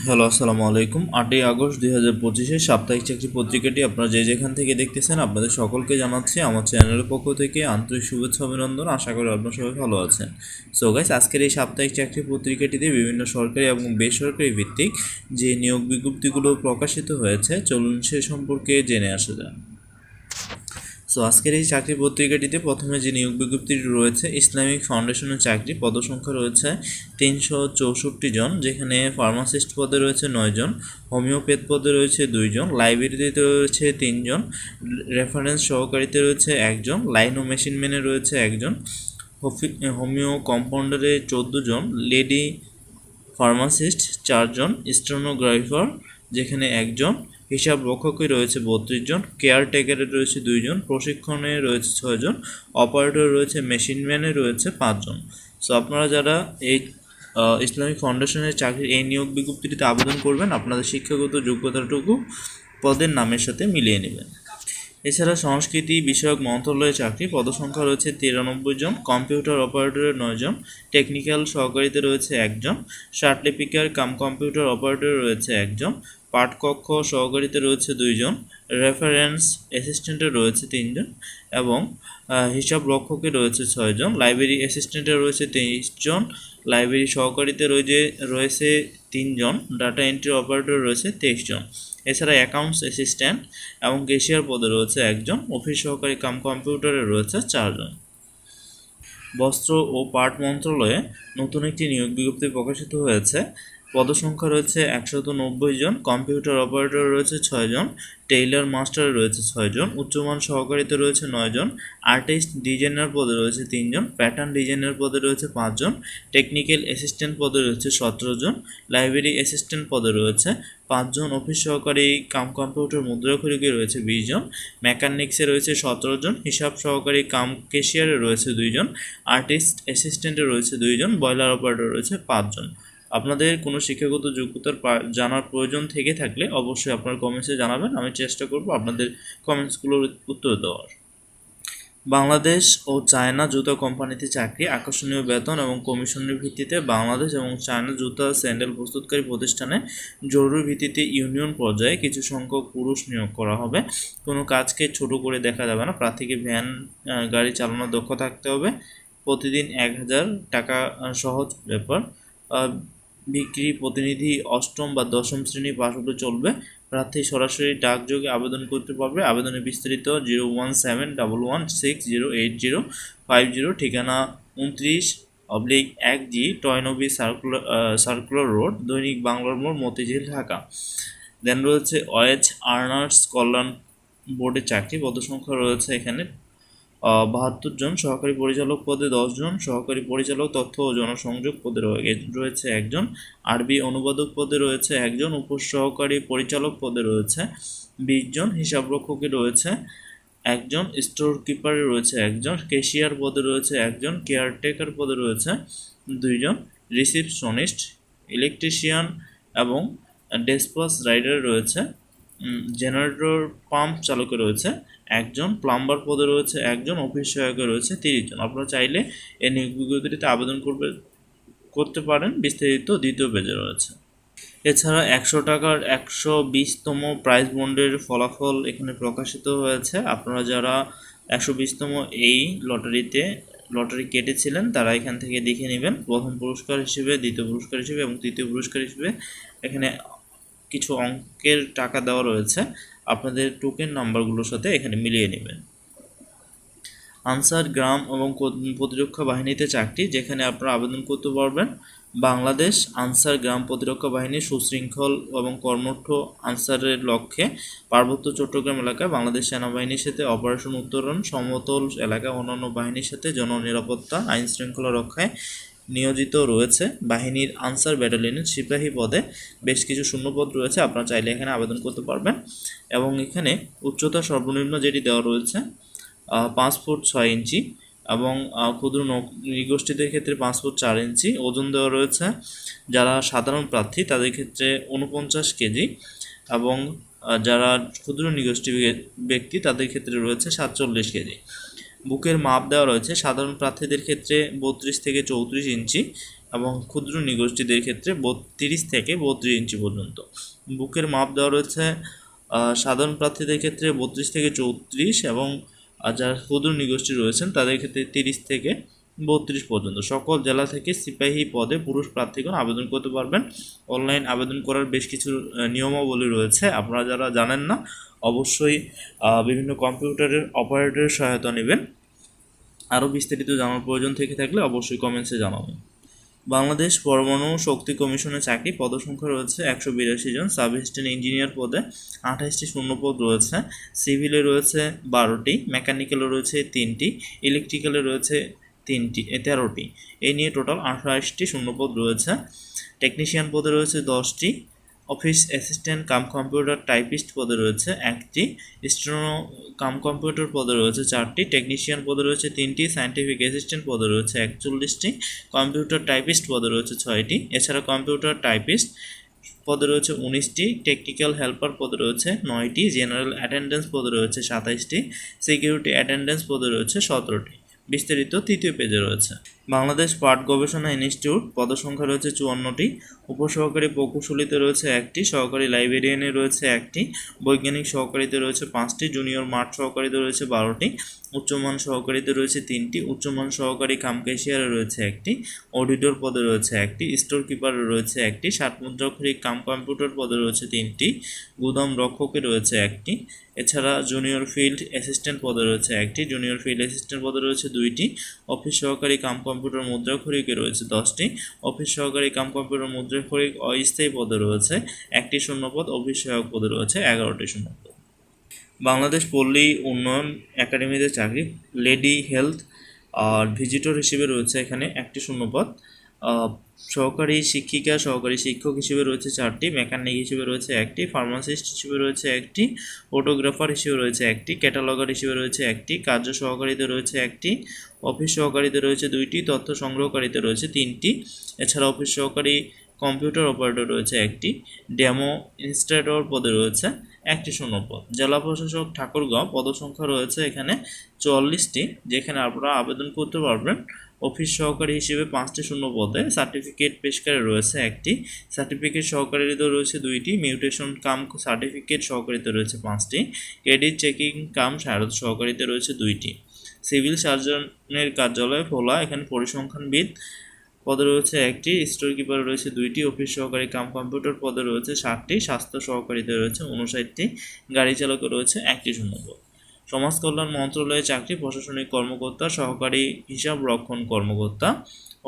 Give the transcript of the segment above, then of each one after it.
Hello, আসসালামু আলাইকুম। আটই আগস্ট দুই হাজার পঁচিশে সাপ্তাহিক চাকরি পত্রিকাটি আপনারা যে যেখান থেকে দেখতেছেন, আপনাদের সকলকে জানাচ্ছি আমার চ্যানেলের পক্ষ থেকে আন্তরিক শুভেচ্ছা, অভিনন্দন। আশা করি আপনার সবাই ভালো আছেন। সো গাইস আজকের এই সাপ্তাহিক চাকরি পত্রিকাটিতে বিভিন্ন সরকারি এবং বেসরকারি ভিত্তিক যে নিয়োগ বিজ্ঞপ্তিগুলো প্রকাশিত হয়েছে, চলুন সে সম্পর্কে জেনে আসা যাক। সো আজকের এই চাকরি পত্রিকাটিতে প্রথমে যে নিয়োগ বিজ্ঞপ্তিটি রয়েছে, ইসলামিক ফাউন্ডেশনের চাকরি, পদসংখ্যা রয়েছে তিনশো চৌষট্টি জন, যেখানে ফার্মাসিস্ট পদে রয়েছে নয় জন, হোমিওপ্যাথ পদে রয়েছে দুইজন লাইব্রেরিতে রয়েছে তিনজন রেফারেন্স সহকারীতে রয়েছে একজন লাইন ও মেশিন ম্যানে রয়েছে একজন হোমিও কম্পাউন্ডারে চোদ্দ জন, লেডি ফার্মাসিস্ট চারজন স্টেনোগ্রাফার যেখানে একজন হিসাব রক্ষকে রয়েছে বত্রিশ জন, কেয়ারটেকারে রয়েছে দুইজন প্রশিক্ষণে রয়েছে ছয়জন অপারেটর রয়েছে মেশিনম্যানে রয়েছে পাঁচজন সো আপনারা যারা এই ইসলামিক ফাউন্ডেশনের চাকরির এই নিয়োগ বিজ্ঞপ্তিটিতে আবেদন করবেন, আপনাদের শিক্ষাগত যোগ্যতাটুকু পদের নামের সাথে মিলিয়ে নেবেন। এছাড়া সংস্কৃতি বিষয়ক মন্ত্রণালয়ের চাকরি, পদসংখ্যা রয়েছে তিরানব্বই জন, কম্পিউটার অপারেটরের নয় জন, টেকনিক্যাল সহকারীতে রয়েছে একজন শার্টলিপিকার কাম কম্পিউটার অপারেটর রয়েছে একজন পাঠকক্ষ সহকারীতে রয়েছে দুইজন রেফারেন্স অ্যাসিস্ট্যান্টে রয়েছে তিনজন এবং হিসাব রক্ষকে রয়েছে ছয়জন লাইব্রেরি অ্যাসিস্ট্যান্টে রয়েছে তেইশজন লাইব্রেরি সহকারীতে রয়েছে রয়েছে তিনজন ডাটা এন্ট্রি অপারেটর রয়েছে তেইশ জন এছাড়া অ্যাকাউন্টস অ্যাসিস্ট্যান্ট এবং কেশিয়ার পদে রয়েছে একজন অফিস সহকারী কাম কম্পিউটারে রয়েছে চারজন। বস্ত্র ও পাট মন্ত্রণালয়ে নতুন একটি নিয়োগ বিজ্ঞপ্তি প্রকাশিত হয়েছে। পদসংখ্যা রয়েছে একশত নব্বই জন, কম্পিউটার অপারেটর রয়েছে ছয়জন টেইলার মাস্টার রয়েছে ছয়জন উচ্চমান সহকারীতে রয়েছে নয়জন আর্টিস্ট ডিজাইনার পদে রয়েছে তিনজন প্যাটার্ন ডিজাইনার পদে রয়েছে পাঁচজন টেকনিক্যাল অ্যাসিস্ট্যান্ট পদে রয়েছে সতেরো জন, লাইব্রেরি অ্যাসিস্ট্যান্ট পদে রয়েছে পাঁচজন অফিস সহকারী কাম কম্পিউটার মুদ্রাক্ষরিকে রয়েছে বিশ জন, মেকানিক্সে রয়েছে সতেরো জন, হিসাব সহকারী কাম কেশিয়ারে রয়েছে দুইজন আর্টিস্ট অ্যাসিস্ট্যান্টে রয়েছে দুইজন বয়লার অপারেটর রয়েছে পাঁচজন আপনাদের কোনো শিক্ষাগত যোগ্যতার জানার প্রয়োজন থেকে থাকলে অবশ্যই আপনার কমেন্টসে জানাবেন। আমি চেষ্টা করব আপনাদের কমেন্টসগুলোর উত্তর দেওয়ার। বাংলাদেশ ও চায়না জুতা কোম্পানিতে চাকরি, আকর্ষণীয় বেতন এবং কমিশনের ভিত্তিতে বাংলাদেশ এবং চায়না জুতা স্যান্ডেল প্রস্তুতকারী প্রতিষ্ঠানে জরুরি ভিত্তিতে ইউনিয়ন পর্যায়ে কিছু সংখ্যক পুরুষ নিয়োগ করা হবে। কোনো কাজকে ছোট করে দেখা যাবে না। প্রার্থীকে ভ্যান গাড়ি চালানোর দক্ষ থাকতে হবে। প্রতিদিন এক হাজার টাকা সহজ ব্যাপার। বিক্রি প্রতিনিধি অষ্টম বা দশম শ্রেণি পাশ হলে চলবে। প্রার্থী সরাসরি ডাকযোগে আবেদন করতে পারবে। আবেদনের বিস্তারিত zero one seven double one six zero eight zero five zero, ঠিকানা উনত্রিশ অবলিক এক G Toynbee circular circular road, দৈনিক বাংলার মোড়, মতিঝিল, ঢাকা। দেন রয়েছে ওয়েজ আর্নার্স কল্যাণ বোর্ডের চাকরি। পদসংখ্যা রয়েছে এখানে বাহাত্তর জন সহকারী পরিচালক পদে দশজন সহকারী পরিচালক, তথ্য ও জনসংযোগ পদে রয়েছে একজন। আরবি অনুবাদক পদে রয়েছে একজন, উপসহকারী পরিচালক পদে রয়েছে বিশ জন হিসাবরক্ষকে রয়েছে একজন, স্টোর কিপারে রয়েছে একজন কেশিয়ার পদে রয়েছে একজন, কেয়ারটেকার পদে রয়েছে দুইজন রিসিপশনিস্ট, ইলেকট্রিশিয়ান এবং ডেসপাস রাইডার রয়েছে জেনারেটর পাম্প চালকে রয়েছে, একজন প্লাম্বার পদে রয়েছে, একজন অফিস সহায়কে রয়েছে, তিরিশ জন। আপনারা চাইলে এই নিয়োগ বিজ্ঞপ্তিতে আবেদন করবে, করতে পারেন। বিস্তারিত দ্বিতীয় পেজে রয়েছে। এছাড়া একশো টাকার একশো বিশতম প্রাইজ বন্ডের ফলাফল এখানে প্রকাশিত হয়েছে। আপনারা যারা একশো বিশতম এই লটারিতে লটারি কেটেছিলেন, তারা এখান থেকে দেখে নেবেন। প্রথম পুরস্কার হিসেবে, দ্বিতীয় পুরস্কার হিসেবে এবং তৃতীয় পুরস্কার হিসেবে এখানে কিছু অঙ্কের টাকা দেওয়া রয়েছে, আপনাদের টোকেন নাম্বারগুলোর সাথে এখানে মিলিয়ে নেবেন। আনসার গ্রাম এবং প্রতিরক্ষা বাহিনীতে চাকরি যেখানে আপনারা আবেদন করতে পারবেন। বাংলাদেশ আনসার গ্রাম প্রতিরক্ষা বাহিনী সুশৃঙ্খল এবং কর্মঠ আনসারের লক্ষ্যে পার্বত্য চট্টগ্রাম এলাকায় বাংলাদেশ সেনাবাহিনীর সাথে অপারেশন উত্তরণ সমতল এলাকা অন্যান্য বাহিনীর সাথে জননিরাপত্তা আইন শৃঙ্খলা রক্ষায় নিয়োজিত রয়েছে। বাহিনীর আনসার ব্যাটালিয়নের সিপাহী পদে বেশ কিছু শূন্যপদ রয়েছে, আপনারা চাইলে এখানে আবেদন করতে পারবেন। এবং এখানে উচ্চতা সর্বনিম্ন যেটি দেওয়া রয়েছে পাঁচ ফুট ছয় ইঞ্চি এবং ক্ষুদ্র নৃগোষ্ঠীদের ক্ষেত্রে পাঁচ ফুট চার ইঞ্চি। ওজন দেওয়া রয়েছে, যারা সাধারণ প্রার্থী তাদের ক্ষেত্রে উনপঞ্চাশ কেজি এবং যারা ক্ষুদ্র নিগোষ্ঠী ব্যক্তি তাদের ক্ষেত্রে রয়েছে সাতচল্লিশ কেজি। বুকের মাপ দেওয়া রয়েছে। সাধারণ প্রার্থীদের ক্ষেত্রে বত্রিশ থেকে চৌত্রিশ ইঞ্চি এবং ক্ষুদ্র নিগোষ্ঠীদের ক্ষেত্রে বত্রিশ থেকে বত্রিশ ইঞ্চি পর্যন্ত। বুকের মাপ দেওয়া রয়েছে সাধারণ প্রার্থীদের ক্ষেত্রে বত্রিশ থেকে চৌত্রিশ এবং যারা ক্ষুদ্র নিগোষ্ঠী রয়েছেন তাদের ক্ষেত্রে তিরিশ থেকে বত্রিশ পর্যন্ত। সকল জেলা থেকে সিপাহী পদে পুরুষ প্রার্থীগণ আবেদন করতে পারবেন। অনলাইন আবেদন করার বেশ কিছু নিয়মাবলী রয়েছে। আপনারা যারা জানেন না, অবশ্যই বিভিন্ন কম্পিউটারের অপারেটরের সহায়তা নেবেন। আরও বিস্তারিত জানার প্রয়োজন থেকে থাকলে অবশ্যই কমেন্টসে জানাবেন। বাংলাদেশ পরমাণু শক্তি কমিশনের চাকরি পদসংখ্যা রয়েছে একশো বিরাশি জন। সাব অ্যাসিস্ট্যান্ট ইঞ্জিনিয়ার পদে আঠাশটি শূন্যপদ রয়েছে। সিভিলে রয়েছে বারোটি, মেকানিক্যালে রয়েছে তিনটি, ইলেকট্রিক্যালে রয়েছে তিনটি তেরোটি এই নিয়ে টোটাল আঠাশটি শূন্যপদ রয়েছে টেকনিশিয়ান পদে রয়েছে দশটি office assistant cum computer typist পদে রয়েছে একটি স্টেনো কাম কম্পিউটার পদে রয়েছে চারটি টেকনিশিয়ান পদে রয়েছে তিনটি সায়েন্টিফিক অ্যাসিস্ট্যান্ট পদে রয়েছে একচল্লিশটি কম্পিউটার টাইপিস্ট পদে রয়েছে ছয়টি এছাড়া কম্পিউটার টাইপিস্ট পদে রয়েছে উনিশটি টেকনিক্যাল হেল্পার পদে রয়েছে নয়টি জেনারেল অ্যাটেন্ডেন্স পদে রয়েছে সাতাইশটি সিকিউরিটি অ্যাটেন্ডেন্স পদে রয়েছে সতেরোটি বিস্তারিত তৃতীয় পেজে রয়েছে। বাংলাদেশ পাট গবেষণা ইনস্টিটিউট পদসংখ্যা রয়েছে চুয়ান্নটি, উপসহকারী প্রকৌশলীতে রয়েছে একটি, সহকারী লাইব্রেরিয়ানে রয়েছে একটি, বৈজ্ঞানিক সহকারীতে রয়েছে পাঁচটি, জুনিয়র মাঠ সহকারীতে রয়েছে বারোটি, উচ্চমান সহকারীতে রয়েছে তিনটি, উচ্চমান সহকারী কাম ক্যাশিয়ারে রয়েছে একটি, অডিটর পদে রয়েছে একটি স্টোর কিপারে রয়েছে একটি ষাট মুদ্রাক্ষরিক কাম কম্পিউটার পদে রয়েছে তিনটি, গুদাম রক্ষকে রয়েছে একটি, এছাড়া জুনিয়র ফিল্ড অ্যাসিস্ট্যান্ট পদে রয়েছে একটি, জুনিয়র ফিল্ড অ্যাসিস্ট্যান্ট পদে রয়েছে দুইটি। অফিস সহকারী কাম কম্পিউটার মুদ্রা মুদ্রাক্ষরিকে রয়েছে দশটি। অফিস সহকারী কাম কম্পিউটার মুদ্রা খরিক অস্থায়ী পদে রয়েছে, একটি শূন্যপদ অফিস সহায়ক পদে রয়েছে, এগারোটি শূন্যপদ বাংলাদেশ পল্লী উন্নয়ন একাডেমিতে চাকরি, লেডি হেলথ আর ভিজিটর হিসেবে রয়েছে এখানে একটি শূন্যপদ সহকারী শিক্ষিকা, সহকারী শিক্ষক হিসেবে রয়েছে চারটি, মেকানিক হিসেবে রয়েছে একটি, ফার্মাসিস্ট হিসেবে রয়েছে একটি, ফটোগ্রাফার হিসেবে রয়েছে একটি, ক্যাটালগার হিসেবে রয়েছে একটি, কার্য সহকারীতে রয়েছে একটি, অফিস সহকারীতে রয়েছে দুইটি, তথ্য সংগ্রহকারীতে রয়েছে তিনটি, এছাড়া অফিস সহকারী কম্পিউটার অপারেটর রয়েছে একটি, ডেমো ইনস্ট্যাটর পদে রয়েছে একটি শূন্যপদ জেলা প্রশাসক ঠাকুরগাঁও, পদসংখ্যা রয়েছে এখানে চুয়াল্লিশটি, যেখানে আপনারা আবেদন করতে পারবেন। অফিস সহকারী হিসেবে পাঁচটি শূন্য পদে সার্টিফিকেট পেশকারে রয়েছে একটি। সার্টিফিকেট সহকারীতে রয়েছে দুইটি। মিউটেশন কাম সার্টিফিকেট সহকারীতে রয়েছে পাঁচটি। ক্রেডিট চেকিং কাম শারদ সহকারীতে রয়েছে দুইটি। সিভিল সার্জনের কার্যালয় খোলা এখানে পরিসংখ্যানবিদ পদে রয়েছে একটি। স্টোর কিপার রয়েছে দুইটি। অফিস সহকারী কাম কম্পিউটার পদে রয়েছে ষাটটি স্বাস্থ্য সহকারীতে রয়েছে উনষাটটি। গাড়ি চালকে রয়েছে একটি শূন্যপদ। সমাজ কল্যাণ মন্ত্রণালয়ে চাকরি প্রশাসনিক কর্মকর্তা, সহকারী হিসাব রক্ষণ কর্মকর্তা,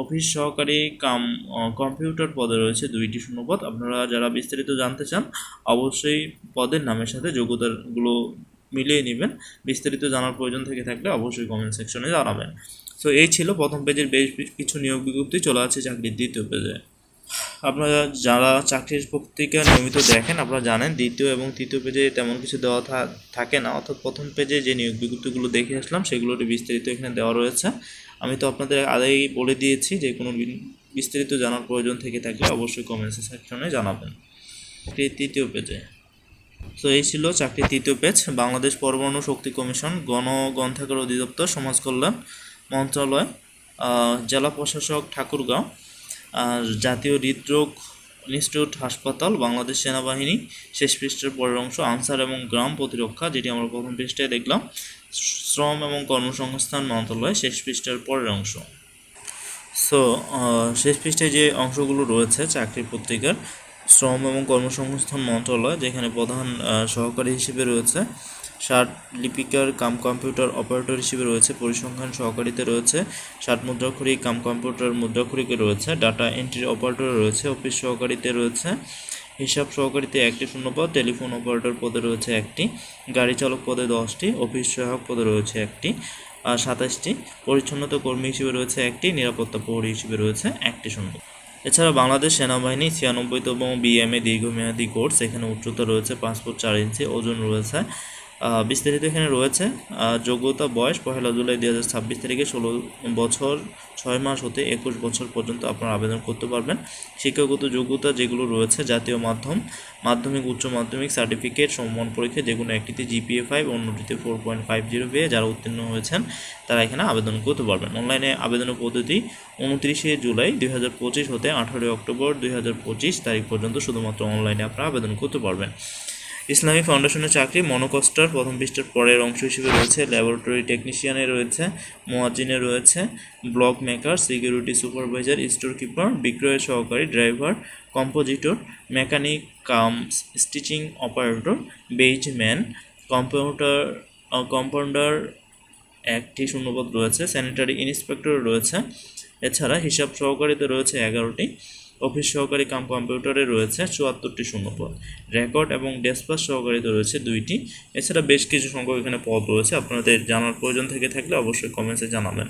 অফিস সহকারী কাম কম্পিউটার পদে রয়েছে দুইটি শূন্যপদ। আপনারা যারা বিস্তারিত জানতে চান, অবশ্যই পদের নামের সাথে যোগ্যতাগুলো মিলিয়ে নেবেন। বিস্তারিত জানার প্রয়োজন থেকে থাকলে অবশ্যই কমেন্ট সেকশনে জানাবেন। তো এই ছিল প্রথম পেজের বেশ কিছু নিয়োগ বিজ্ঞপ্তি। চলে আছে চাকরির দ্বিতীয় পেজে আপনারা যারা চাকরির পত্রিকা নিয়মিত দেখেন, আপনারা জানেন দ্বিতীয় এবং তৃতীয় পেজে তেমন কিছু দেওয়া থাকে না। অর্থাৎ প্রথম পেজে যে নিয়োগ বিজ্ঞপ্তিগুলো দেখে আসলাম সেগুলোর বিস্তারিত এখানে দেওয়া রয়েছে। আমি তো আপনাদের আগেই বলে দিয়েছি যে, কোনো বিস্তারিত জানার প্রয়োজন থেকে থাকলে অবশ্যই কমেন্টস সেকশনে জানাবেন। তৃতীয় পেজে। তো এই ছিল চাকরির তৃতীয় পেজ। বাংলাদেশ পরমাণু শক্তি কমিশন, গণ গ্রন্থাগার অধিদপ্তর, সমাজ কল্যাণ মন্ত্রণালয় জেলা প্রশাসক ঠাকুরগাঁও। জাতীয় হৃদরোগ ইনস্টিটিউট হাসপাতাল, বাংলাদেশ সেনাবাহিনী, শেষ পৃষ্ঠের পরের অংশ, আনসার এবং গ্রাম প্রতিরক্ষা, যেটি আমরা প্রথম পৃষ্ঠায় দেখলাম, শ্রম এবং কর্মসংস্থান মন্ত্রণালয়, শেষ পৃষ্ঠার পরের অংশ। সো শেষ পৃষ্ঠায় যে অংশগুলো রয়েছে, চাকরি পত্রিকার, শ্রম এবং কর্মসংস্থান মন্ত্রণালয়, যেখানে প্রধান সহকারী হিসেবে রয়েছে ষাট লিপিকার কাম কম্পিউটার অপারেটর হিসেবে রয়েছে, পরিসংখ্যান সহকারীতে রয়েছে, ষাট মুদ্রাক্ষরিক কাম কম্পিউটার মুদ্রাক্ষরিকে রয়েছে, ডাটা এন্ট্রি অপারেটর রয়েছে, অফিস সহকারীতে রয়েছে, হিসাব সহকারীতে একটি শূন্যপদ, টেলিফোন অপারেটর পদে রয়েছে একটি, গাড়ি চালক পদে দশটি, অফিস সহায়ক পদে রয়েছে একটি, আর সাতাশটি, পরিচ্ছন্নতা কর্মী হিসেবে রয়েছে একটি, নিরাপত্তা প্রহরী হিসেবে রয়েছে একটি শূন্য এছাড়া বাংলাদেশ সেনাবাহিনী ছিয়ানব্বইতম বিএমএ দীর্ঘমেয়াদী কোর্স, এখানে উচ্চতা রয়েছে পাঁচ ফুট চার ইঞ্চি, ওজন রয়েছে বিস্তারিত এখানে রয়েছে। যোগ্যতা বয়স পহেলা জুলাই দুই হাজার ছাব্বিশ তারিখে ষোলো বছর, ছয় মাস হতে একুশ বছর পর্যন্ত আপনারা আবেদন করতে পারবেন। শিক্ষাগত যোগ্যতা যেগুলো রয়েছে, জাতীয় মাধ্যম, মাধ্যমিক, উচ্চ মাধ্যমিক, সার্টিফিকেট, সম্মান পরীক্ষা, যে কোনো একটিতে জিপিএ ফাইভ অন্যটিতে ফোর পয়েন্ট ফাইভ জিরো পেয়ে যারা উত্তীর্ণ হয়েছেন, তারা এখানে আবেদন করতে পারবেন। অনলাইনে আবেদনের পদ্ধতি উনত্রিশে জুলাই দুই হাজার পঁচিশ হতে আঠারোই অক্টোবর দুই হাজার পঁচিশ তারিখ পর্যন্ত শুধুমাত্র অনলাইনে আপনারা আবেদন করতে পারবেন। ইসলামী ফাউন্ডেশনের চাকরি মনোকস্টার প্রথম পৃষ্ঠার পরের অংশ হিসেবে রয়েছে, ল্যাবরেটরি টেকনিশিয়ানে রয়েছে মোয়াজিনে রয়েছে, block maker, security supervisor, store keeper বিক্রয়ের সহকারী, driver, compositor, mechanic, cum, stitching operator, base man, computer compounder একটি শূন্যপদ রয়েছে, স্যানিটারি ইন্সপেক্টর রয়েছে। এছাড়া হিসাব সহকারীতে রয়েছে এগারোটি। অফিস সহকারী কাম কম্পিউটারে রয়েছে চুয়াত্তরটি শূন্যপদ। রেকর্ড এবং ডেসপাস সহকারীতে রয়েছে দুইটি। এছাড়া বেশ কিছু সংখ্যক এখানে পদ রয়েছে। আপনাদের জানার প্রয়োজন থেকে থাকলে অবশ্যই কমেন্টসে জানাবেন।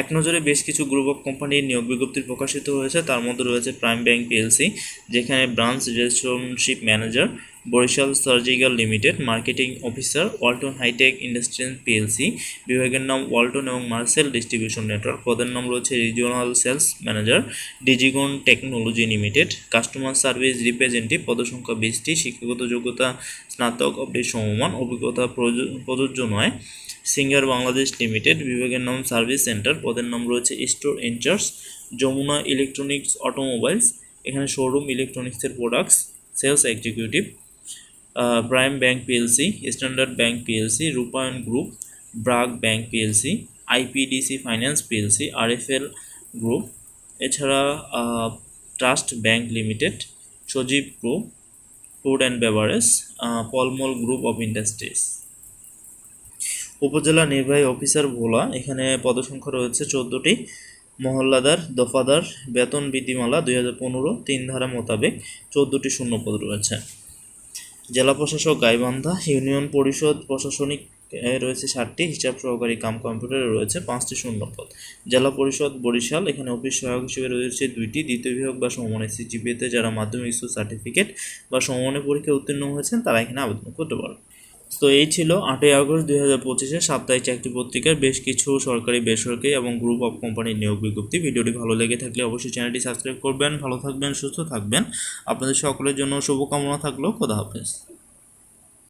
এক নজরে বেশ কিছু গ্রুপ অফ কোম্পানির নিয়োগ বিজ্ঞপ্তি প্রকাশিত হয়েছে। তার মধ্যে রয়েছে প্রাইম ব্যাংক পিএলসি যেখানে branch relationship manager Barishal surgical limited marketing officer, Walton hitech industrial PLC, বিভাগের নাম ওয়ালটন এবং মার্সেল ডিস্ট্রিবিউশন নেটওয়ার্ক। পদের নাম রয়েছে regional sales manager, Digicon technology limited. Customer service representative, পদসংখ্যা বিশটি, শিক্ষাগত যোগ্যতা স্নাতক, অবধি সমমান, অভিজ্ঞতা প্রযোজ্য- নয়। সিঙ্গার বাংলাদেশ লিমিটেড, বিভাগের নাম সার্ভিস সেন্টার, পদের নাম রয়েছে store incharge, Jamuna electronics automobiles. এখানে শোরুম ইলেকট্রনিক্সের products, sales executive Prime Bank PLC Standard Bank PLC Rupayan group BRAC Bank PLC IPDC finance PLC RFL group এছাড়া Trust Bank limited Sajeeb group food and beverage Palmal group of industries upazila nirbahi officer ভোলা, এখানে পদসংখ্যা রয়েছে চোদ্দোটি। মহল্লাদার, দফাদার, বেতন বিধিমালা দুই হাজার পনেরো তিন ধারা মোতাবেক চোদ্দোটি শূন্যপদ রয়েছে। জেলা প্রশাসক গাইবান্ধা ইউনিয়ন পরিষদ প্রশাসনিক রয়েছে ষাটটি হিসাব সহকারী কাম কম্পিউটারে রয়েছে পাঁচটি শূন্যপদ। জেলা পরিষদ বরিশাল, এখানে অফিস সহায়ক হিসেবে রয়েছে দুইটি, দ্বিতীয় বিভাগ বা সমমানের সিজিপিএতে যারা মাধ্যমিক স্কুল সার্টিফিকেট বা সমমানের পরীক্ষায় উত্তীর্ণ হয়েছেন, তারা এখানে আবেদন করতে পারবে। তো এই ছিল আটই আগস্ট দুই হাজার পঁচিশে সাপ্তাহিক চাকরি পত্রিকার বেশ কিছু সরকারি, বেসরকারি এবং গ্রুপ অফ কোম্পানির নিয়োগ বিজ্ঞপ্তি। ভিডিওটি ভালো লেগে থাকলে অবশ্যই চ্যানেলটি সাবস্ক্রাইব করবেন, ভালো থাকবেন, সুস্থ থাকবেন। আপনাদের সকলের জন্য শুভকামনা থাকলেও খোদা হাফেজ।